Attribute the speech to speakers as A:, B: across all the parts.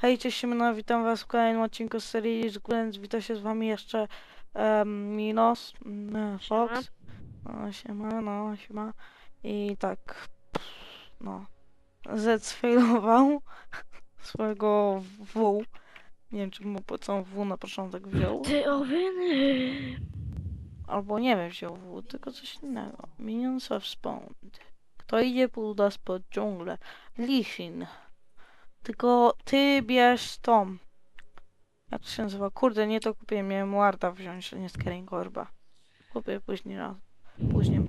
A: Hej, cześć, Siemano, witam was w kolejnym odcinku z serii Więc wita się z wami jeszcze em, Minos, mm, Fox, no, siema, no, siema. I tak, no, Z sfailował swojego W, nie wiem, czy mu po co W na początek wziął,
B: Ty owyny.
A: albo nie wiem, wziął W, tylko coś innego, Minions have spawned, kto idzie półda spod dżunglę, Lichin. Tylko ty bierz tą. Jak to się nazywa? Kurde, nie to kupiłem. Miałem Warda wziąć, a nie Scaringorba. Kupię później raz. Później.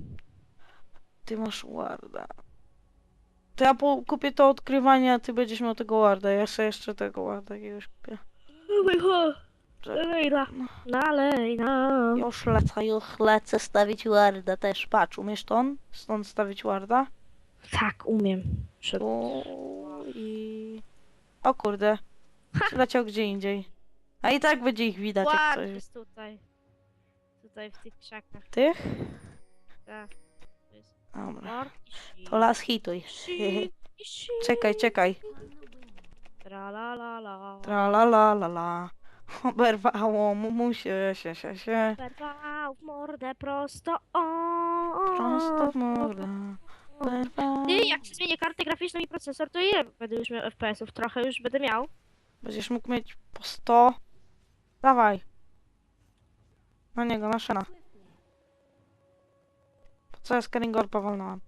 A: Ty masz Warda. To ja kupię to odkrywanie, a ty będziesz miał tego Warda. Ja sobie jeszcze tego Warda jakiegoś kupię. Że-
B: Dalej, na. Na.
A: Już lecę, już lecę stawić Warda też. Patrz, umiesz stąd? Stąd stawić Warda?
B: Tak, umiem.
A: Tu i... O kurde. Przyleciał gdzie indziej. A i tak będzie ich widać jak
B: Ład
A: coś.
B: jest tutaj. Tutaj w tych krzakach.
A: Tych?
B: Tak.
A: Dobra.
B: I.
A: To las hituj.
B: I.
A: Czekaj, czekaj.
B: Tra la la la.
A: Tra la la la la. Oberwało mu, mu się, się, się, się.
B: Berwał w mordę prosto. O,
A: Prosto w mordę.
B: Ty, jak się zmienię kartę graficzną i procesor, to ile będę już miał FPS-ów? Trochę już będę miał.
A: Będziesz mógł mieć po 100. Dawaj. Na niego, na Shena. Po co ja Scaringor powolnąłem?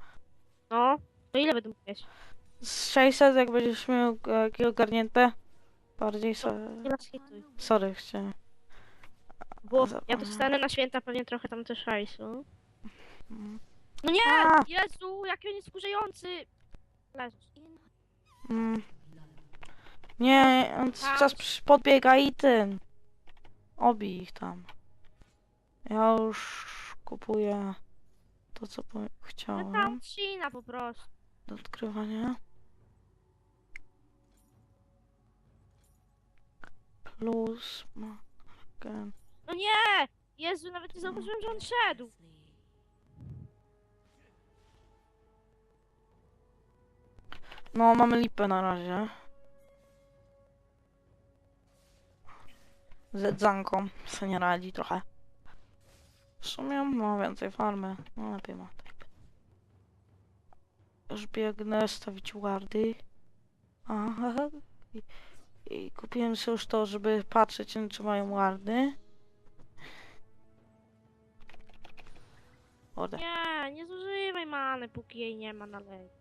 B: No, to ile będę mógł mieć?
A: Z 600 jak będziesz miał jakie ogarnięte. Bardziej so...
B: Nie hituj.
A: Sorry, chciałem.
B: Bo ja
A: Zapomniałem.
B: dostanę na święta pewnie trochę tam też hajsu.
A: Mm.
B: No nie!
A: A!
B: Jezu, jaki on jest wkurzający! Leżysz.
A: Mm. Nie, on
B: Tak.
A: czas przy- podbiega i ten. Obij ich tam. Ja już kupuję to, co po-
B: No
A: chciałem
B: tam po prostu.
A: do odkrywania. Plus ma gen.
B: No nie! Jezu, nawet nie zauważyłem, że on szedł.
A: No, mamy lipę na razie. Z dzanką se nie radzi trochę. W sumie ma więcej farmy. No lepiej ma. Już biegnę stawić wardy. Aha. I, I kupiłem sobie już to, żeby patrzeć, czy mają wardy. Ode.
B: Nie, nie zużywaj many, póki jej nie ma na lej.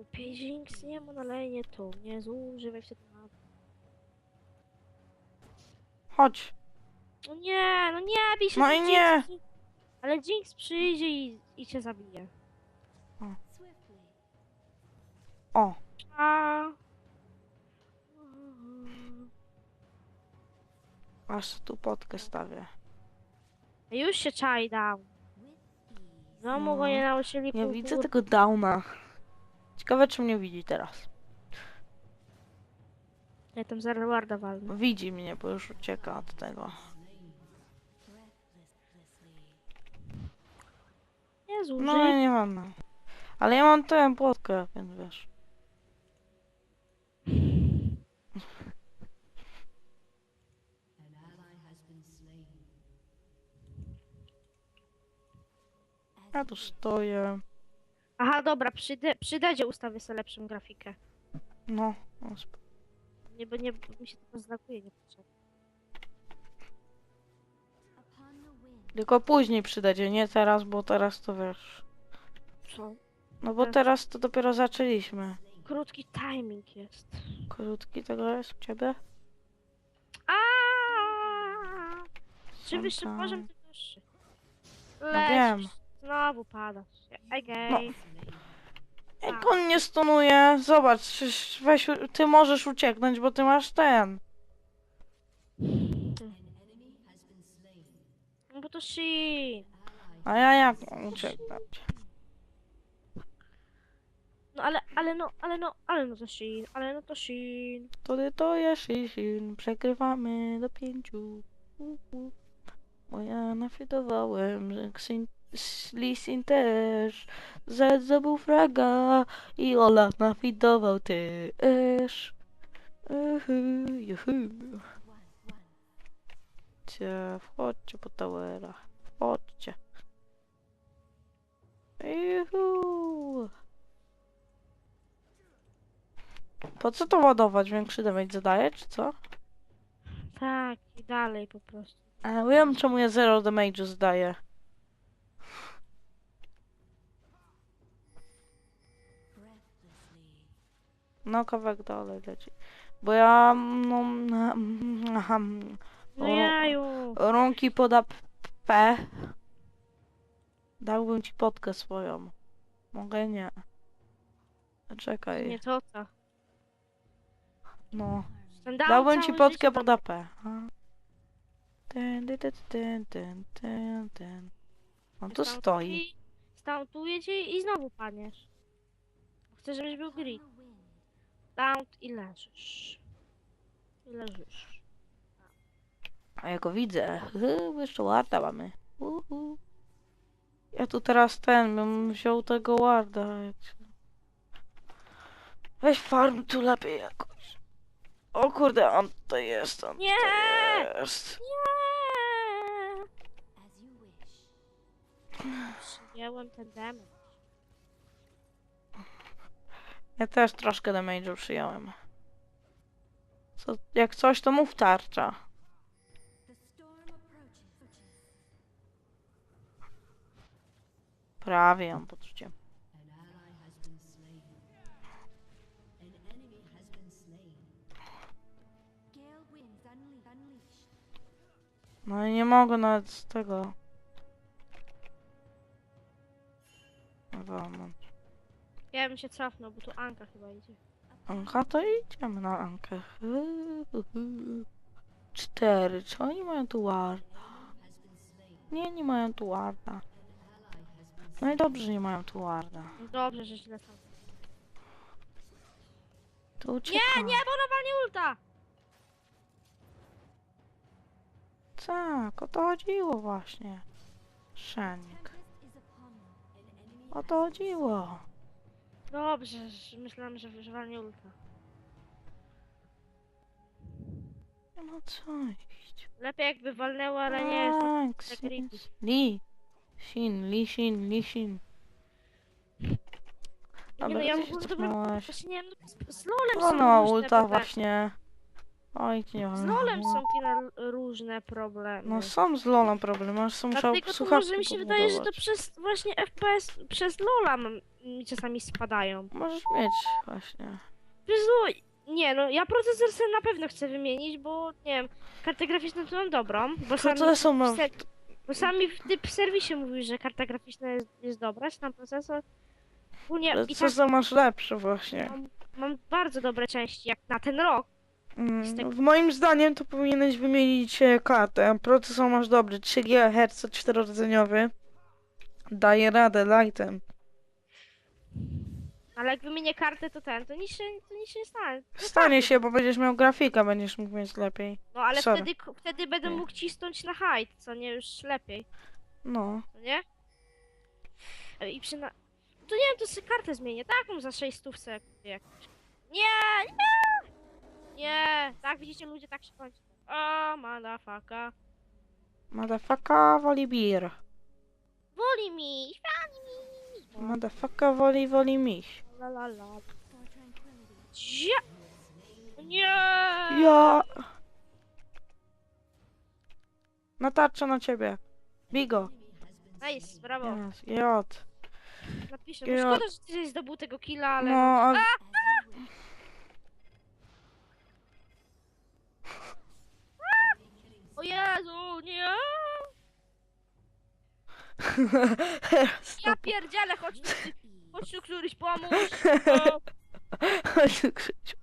B: Głupiej Jinx nie ma na lej, nie tu. Nie zużywaj wtedy many.
A: Chodź.
B: No nie, no nie, bij się
A: No i
B: Jinx.
A: nie.
B: Ale Jinx przyjdzie i, i cię zabije.
A: O.
B: A.
A: Aż tu potkę stawię.
B: Już się czai dał. No, mu go nie nauczyli
A: Nie
B: pół
A: widzę tego downa. Ciekawe, czy mnie widzi teraz.
B: Ja tam zaraz warda walnę.
A: Widzi mnie, bo już ucieka od tego.
B: Jezu,
A: No,
B: żyj.
A: nie mam. Ale ja mam tę płotkę, więc wiesz. Ja tu stoję.
B: Aha, dobra, przy, de- przy dedzie ustawię sobie lepszą grafikę.
A: No, no sp-
B: Nie, bo nie, bo mi się to zlaguje niepotrzebnie.
A: tylko później przydacie, nie teraz, bo teraz to wiesz.
B: Co?
A: No bo
B: Tak.
A: teraz to dopiero zaczęliśmy.
B: Krótki timing jest.
A: Krótki tego jest u ciebie?
B: Aaaa! Czym wyższy
A: Tam,
B: poziom, tym wyższy. Lecisz.
A: wiem.
B: Znowu padasz. Okej.
A: No. Jak on nie stunuje, zobacz, weź, ty możesz ucieknąć, bo ty masz ten.
B: No bo to Shin.
A: A ja jak mam ucieknąć?
B: No ale, ale no, ale no, ale no to Shin, ale no to Shin.
A: Wtedy to jest Shin, przegrywamy do pięciu. Uh, uh. Bo ja nafidowałem, że Xin Lisin też. Z zabił fraga i Olaf nafidował też. Uhu, juhu. Chodźcie, wchodźcie po towerach. Wchodźcie. Juhu. Po co to ładować? Większy damage zadaje, czy co?
B: Tak, i dalej po prostu.
A: A wiem czemu ja zero damage'u zdaję. No kawałek dalej leci. Bo ja no, aha,
B: No jaju.
A: rąki poda p- P. Dałbym ci potkę swoją. Mogę nie. Czekaj.
B: Nie to co.
A: No. Dałbym ci
B: całe
A: potkę
B: życie
A: pod AP. A. Ten, ten, ten, ten, ten, ten. On tu stoi.
B: Stałtuje cię i znowu paniesz. Chcę, żebyś był grid. Down i leżysz. I leżysz.
A: A ja go widzę. Jeszcze warda mamy. Uhu. Ja tu teraz ten, bym wziął tego warda. Weź farm tu lepiej jakoś. O kurde, on to jest, on
B: Nie!
A: to jest.
B: Nie! Przyjęłem ten damage.
A: Ja też troszkę damage'u przyjąłem. Co, jak coś, to mów tarcza. Prawie ją poczucie. No i nie mogę nawet z tego. Mam.
B: Ja bym się cofnął, bo tu Anka chyba idzie.
A: Anka, to idziemy na Ankę. Cztery. Czy oni mają tu warda? Nie, nie mają tu warda. No i dobrze, że nie mają tu warda.
B: No Dobrze, że źle sam.
A: To ucieka.
B: Nie, nie, bo ona walnie ulta!
A: Tak, o to chodziło właśnie. Szanik. O to chodziło.
B: Dobrze, że myślałem, że, że walnie ulta.
A: Nie ma co iść.
B: Lepiej jakby walnęła, ale nie jest.
A: Tak,
B: tak creepy.
A: Li. Sin, Li, Sin, Li, Sin.
B: Nie
A: Dobra,
B: no, ja
A: ty
B: w
A: się
B: ogóle dobra,
A: cofnęłaś.
B: właśnie nie wiem, no, z, z LOLem
A: no,
B: różne
A: ulta właśnie. Oj, nie
B: Z LOLem są kina różne problemy.
A: No są z Lolą problemy, aż są
B: Dlatego to
A: słuchawki
B: może mi się wydaje, że to przez właśnie FPS, przez LOLa m- mi czasami spadają.
A: Możesz mieć właśnie.
B: Przez LOL, nie no, ja procesor sobie na pewno chcę wymienić, bo nie wiem, kartę graficzną to mam dobrą, bo
A: Co
B: sami,
A: to są no,
B: w ser, bo sami w typ w serwisie mówił, że karta graficzna jest, jest dobra, czy tam procesor. Ogólnie i
A: co
B: tak
A: za masz lepsze właśnie.
B: mam bardzo dobre części, jak na ten rok.
A: Mm,
B: tego-
A: W moim zdaniem to powinieneś wymienić e, kartę. Procesor masz dobry, 3 GHz, 4-rdzeniowy. Daje radę lightem.
B: Ale jak wymienię kartę, to ten, to nic się, to nic się nie stanie.
A: Stanie się, bo będziesz miał grafika, będziesz mógł mieć lepiej.
B: No ale
A: Sorry.
B: wtedy, k- wtedy będę
A: Nie.
B: mógł cisnąć na height, co nie już lepiej,
A: No.
B: no nie? E, I przyna... To nie wiem, to sobie kartę zmienię, taką za 6 stów sobie kupię jakąś. Nie, nie! Nie, tak widzicie ludzie, tak się kończy. O, motherfucker.
A: Motherfucker woli beer.
B: Woli mi, wali mi.
A: Motherfucker woli, woli miś.
B: La la la. Dzia... Nie!
A: Ja. Na tarczę na ciebie. Bigo.
B: Nice, brawo.
A: Yes. Jot.
B: Napiszę,
A: Ja-
B: szkoda, że ty zdobył tego killa, ale...
A: No, a...
B: O Jezu, nie! Ja pierdzielę, chodź tu, ty- chodź tu któryś pomóż! O,
A: Chodź Krzysiu.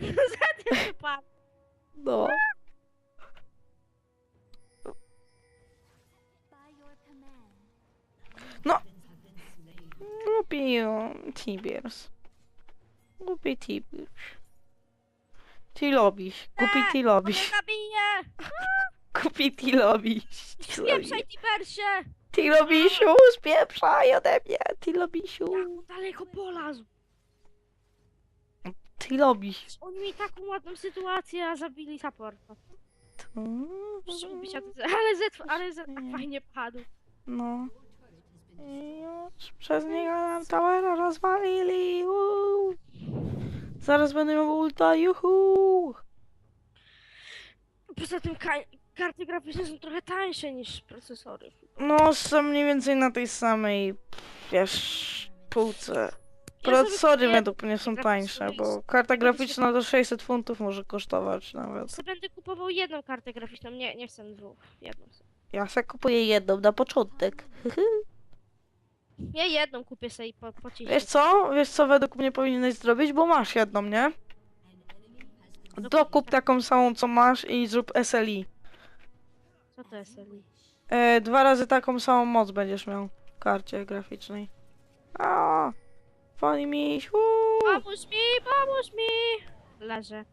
B: za tym wypadł.
A: No. No. Głupi um, Tibiers. Głupi Tibiers. Ty lubisz. Głupi ty lubisz.
B: zabije!
A: Głupi ty lubisz.
B: Spieprzaj, Tibersie!
A: Tilobisiu, spieprzaj ode mnie, Tilobisiu.
B: Jak on daleko polazł?
A: Tilobiś.
B: Oni mi taką ładną sytuację, a zabili supporta. To- ale Z, ale Z tak fajnie padł.
A: No. I już przez niego nam towera rozwalili. uuu. Zaraz będę miał ulta, juhu.
B: Poza tym karty graficzne są trochę tańsze niż procesory.
A: No, są mniej więcej na tej samej, wiesz, półce.
B: Ja
A: Procesory według mnie są tańsze, bo karta graficzna do 600 funtów może kosztować nawet.
B: sobie będę kupował jedną kartę graficzną, nie, nie chcę dwóch. Jedną.
A: Ja sobie kupuję jedną na początek.
B: Ja jedną kupię sobie po, pocisnę.
A: Wiesz co? Wiesz co według mnie powinieneś zrobić? Bo masz jedną, nie? Dokup taką samą co masz i zrób SLI.
B: Co to jest, Eli?
A: E, dwa razy taką samą moc będziesz miał w karcie graficznej. A, Fani miś, uuu.
B: Pomóż mi, pomóż mi! Leżę.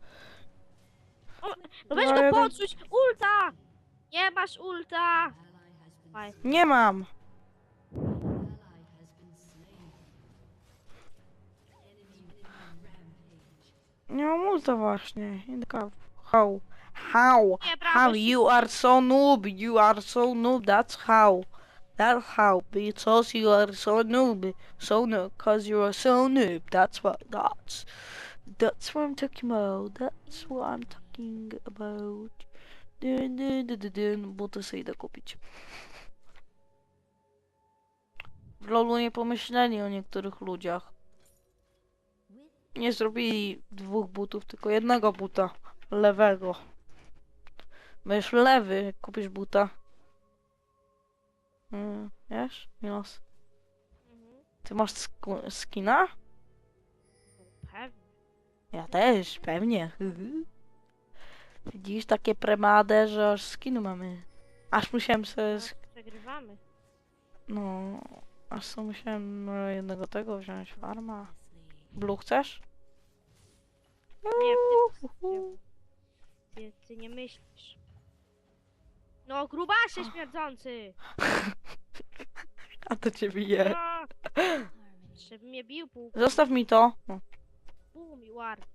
B: O, no weź
A: No,
B: go
A: jeden-
B: podrzuć! Ulta! Nie masz ulta! Faj.
A: Nie mam. Nie mam ulta właśnie. Inka- How? How? How? You are so noob. You are so noob. That's how. That's how. Because you are so noob. So noob. Cause you are so noob. That's what. That's. That's what I'm talking about. That's what I'm talking about. Dun, dun, dun, dun. Buty sobie idę kupić. W LoLu nie pomyśleli o niektórych ludziach. Nie zrobili dwóch butów, tylko jednego buta. Lewego. Będziesz lewy, jak kupisz buta. Mm, wiesz? Milos.
B: Mhm.
A: Ty masz sk- skina?
B: Pewnie.
A: Ja też, pewnie. Widzisz, takie premadę, że aż skinu mamy. Aż musiałem sobie... sk-
B: Przegrywamy.
A: No... Aż sobie musiałem no, jednego tego wziąć. Farma. Blue chcesz?
B: Nie, ty, ty nie myślisz. No, grubasie śmierdzący!
A: A to cię bije.
B: No. Żeby mnie bił pół,
A: Zostaw mi to. No,
B: pół mi ward.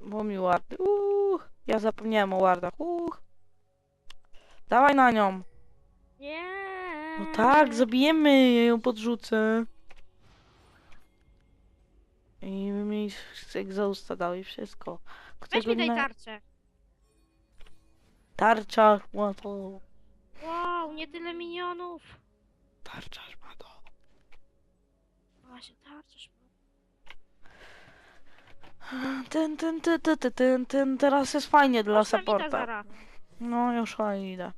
A: bo mi wardy. Uuu, ja zapomniałem o wardach. Uuu. Dawaj na nią.
B: Nie.
A: No tak, zabijemy, ja ją podrzucę. I mi egzausta dał i wszystko.
B: Weź mi tej
A: na-
B: tarczę.
A: Tarcza, ma to.
B: Wow, nie tyle minionów.
A: Tarcza ma to.
B: Właśnie, tarczasz.
A: Ten, ten, ten, ten, ten, ten, ten, teraz jest fajnie dla supporta. No, już idę.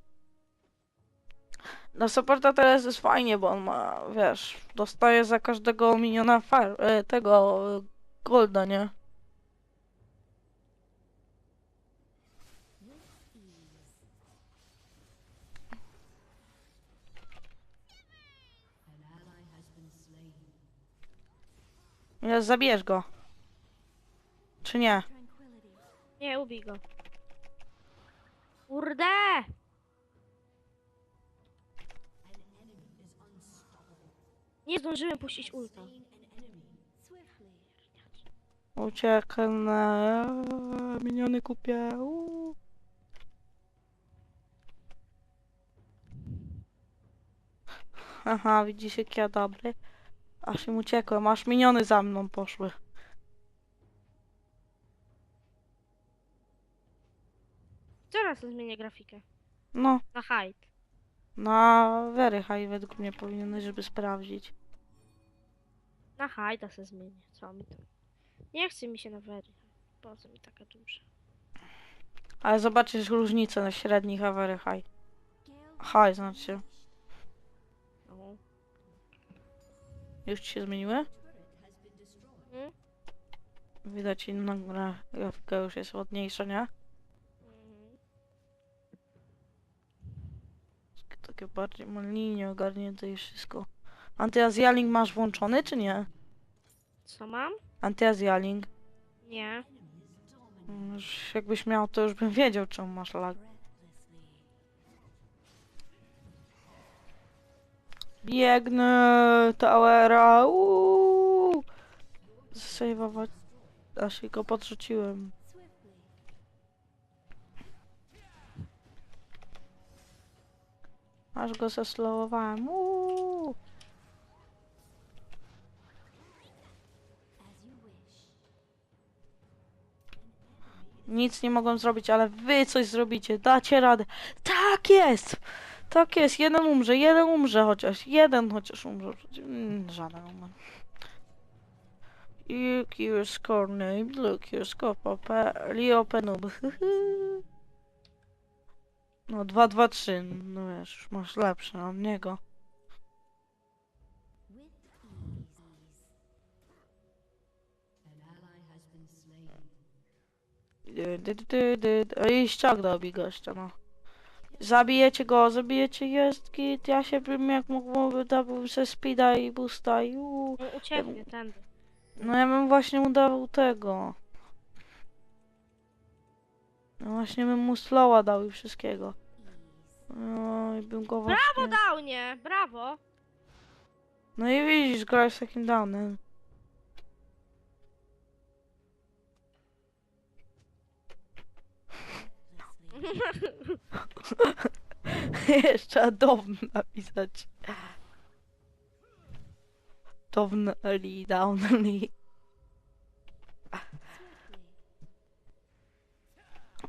A: Dla supporta teraz jest fajnie, bo on ma, wiesz, dostaje za każdego miniona far, e, tego e, golda, nie? Ja zabierz go. Czy nie?
B: Nie, ubij go. Kurde! Nie zdążyłem puścić ulta.
A: Ucieknę. Miniony kupię. uuu. Aha, widzisz jak ja dobry. Aż im uciekłem, aż miniony za mną poszły.
B: Teraz zmienię grafikę.
A: No,
B: Na height.
A: na very high według mnie powinieneś, żeby sprawdzić.
B: Na heighta se zmienię. Co mi to? Nie chce mi się na very. Po co mi taka duża?
A: Ale zobaczysz różnicę na średnich a very high. High znaczy. Już ci się zmieniły?
B: Mm?
A: Widać inna gra- grafika już jest ładniejsza, nie?
B: Mhm.
A: Takie bardziej ma linię ogarnięte i wszystko. Antyazjaling masz włączony, czy nie?
B: Co mam?
A: Antyazjaling.
B: Nie.
A: Mm, już Jakbyś miał, to już bym wiedział, czemu masz lag. Biegnę, towera, uuu. Sejwować, aż go podrzuciłem. Aż go zeslowowałem, uuu. Nic nie mogłem zrobić, ale wy coś zrobicie, dacie radę. Tak jest! Tak jest, jeden umrze, jeden umrze chociaż, jeden chociaż umrze. Mm, Żaden umrze. Look your score name, look your score papa, Leo Penub. No 2, 2, 3, no wiesz, już masz lepsze od niego. Dy, dy, dy, dy, dy. I ściąg dobi gościa, no. Zabijecie go, zabijecie jest git, ja się bym jak mógłby dawał ze speeda i boosta i uuu.
B: On ucieknie tędy.
A: No ja bym właśnie mu dawał tego. No właśnie bym mu slowa dał i wszystkiego. No i bym go właśnie...
B: Brawo, Downie! Brawo!
A: No i widzisz, grałeś z takim downem. Jeszcze down napisać. Downly, downly.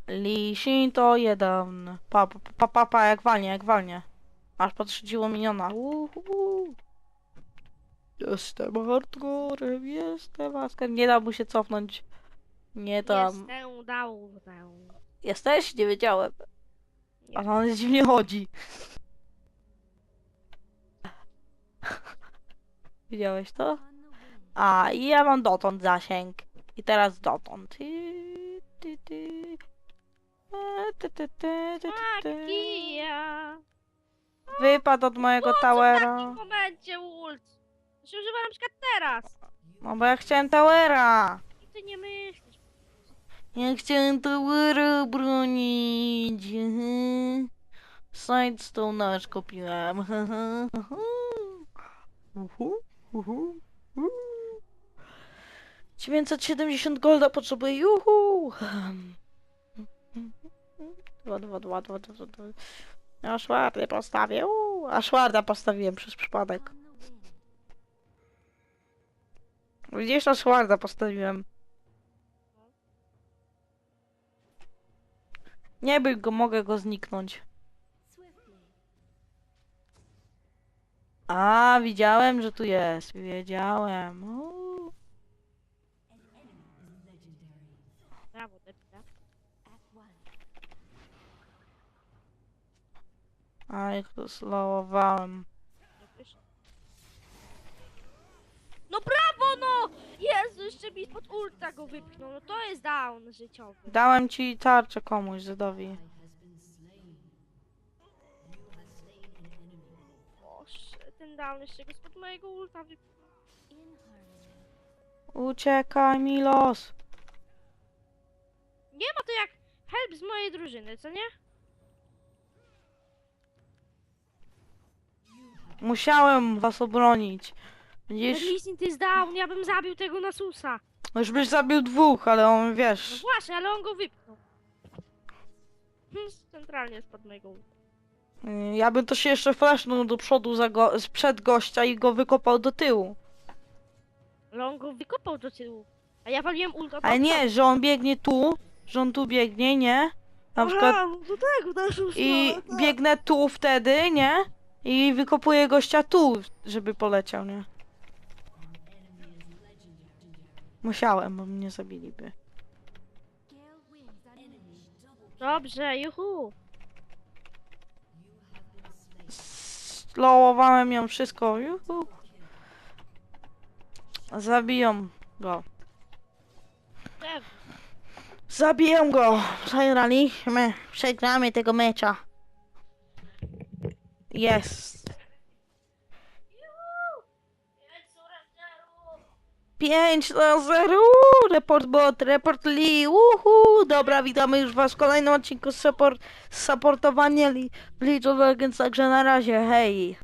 A: Lee Shin to jeden. Pa, pa, pa, pa, jak walnie, jak walnie. Aż potrzedziło miniona. Uhu. Jestem hardcorem, jestem askiem. Nie da mu się cofnąć. Nie tam.
B: Jestem Downem.
A: Jesteś? Nie wiedziałem.
B: Nie.
A: Ale on dziwnie chodzi. Widziałeś to? A, i ja mam dotąd zasięg. I teraz dotąd.
B: Magia!
A: Wypadł od mojego
B: co w
A: towera.
B: takim momencie ult? To się używa na przykład teraz.
A: No bo ja chciałem towera.
B: I ty nie myślisz.
A: Ja chciałem towera bronić. Sidestone nasz uhu. 970 golda potrzebuję. Juhu! Dwa, dwa, dwa, dwa, dwa, dwa. A szwardy postawię. Uuu, a szwarda postawiłem przez przypadek. Widzisz, a szwarda postawiłem. Nie by go, mogę go zniknąć. A, widziałem, że tu jest. Wiedziałem. Uuu.
B: Brawo, debila.
A: A, jak to slowowałem.
B: No brawo, no! Jezu, jeszcze mi pod ulta go wypchnął. No to jest down życiowy.
A: Dałem ci tarczę komuś, Zedowi.
B: Boże, ten down jeszcze go spod mojego ulta wypchnął.
A: Uciekaj, Milos.
B: Nie ma to jak help z mojej drużyny, co nie?
A: Musiałem was obronić. Widzisz?
B: Lisin, ty jest down, ja bym zabił tego Nasusa.
A: No Już byś zabił dwóch, ale on,
B: No
A: wiesz...
B: właśnie, ale on go wypchnął. Hmm, Centralnie spod mojego ulta.
A: y, Ja bym to się jeszcze flashnął do przodu za go, sprzed gościa i go wykopał do tyłu.
B: Ale on go wykopał do tyłu. A ja waliłem ulta
A: Ale nie, że on biegnie tu, że on tu biegnie, nie? Na przykład
B: Aha, do tego, w naszą
A: i
B: stronę, tak.
A: biegnę tu wtedy, nie? I wykopuję gościa tu, żeby poleciał, nie? Musiałem, bo mnie zabiliby.
B: Dobrze, juhu.
A: Slowowałem ją wszystko. Juhu. Zabiją go. Zabiję go! Przegraliśmy. Przegramy tego mecza. Jest. 5 do 0. Report bot, report Lee. Uhu. Dobra, witamy już was w kolejnym odcinku support, supportowania Lee, League of Legends, także na razie, hej.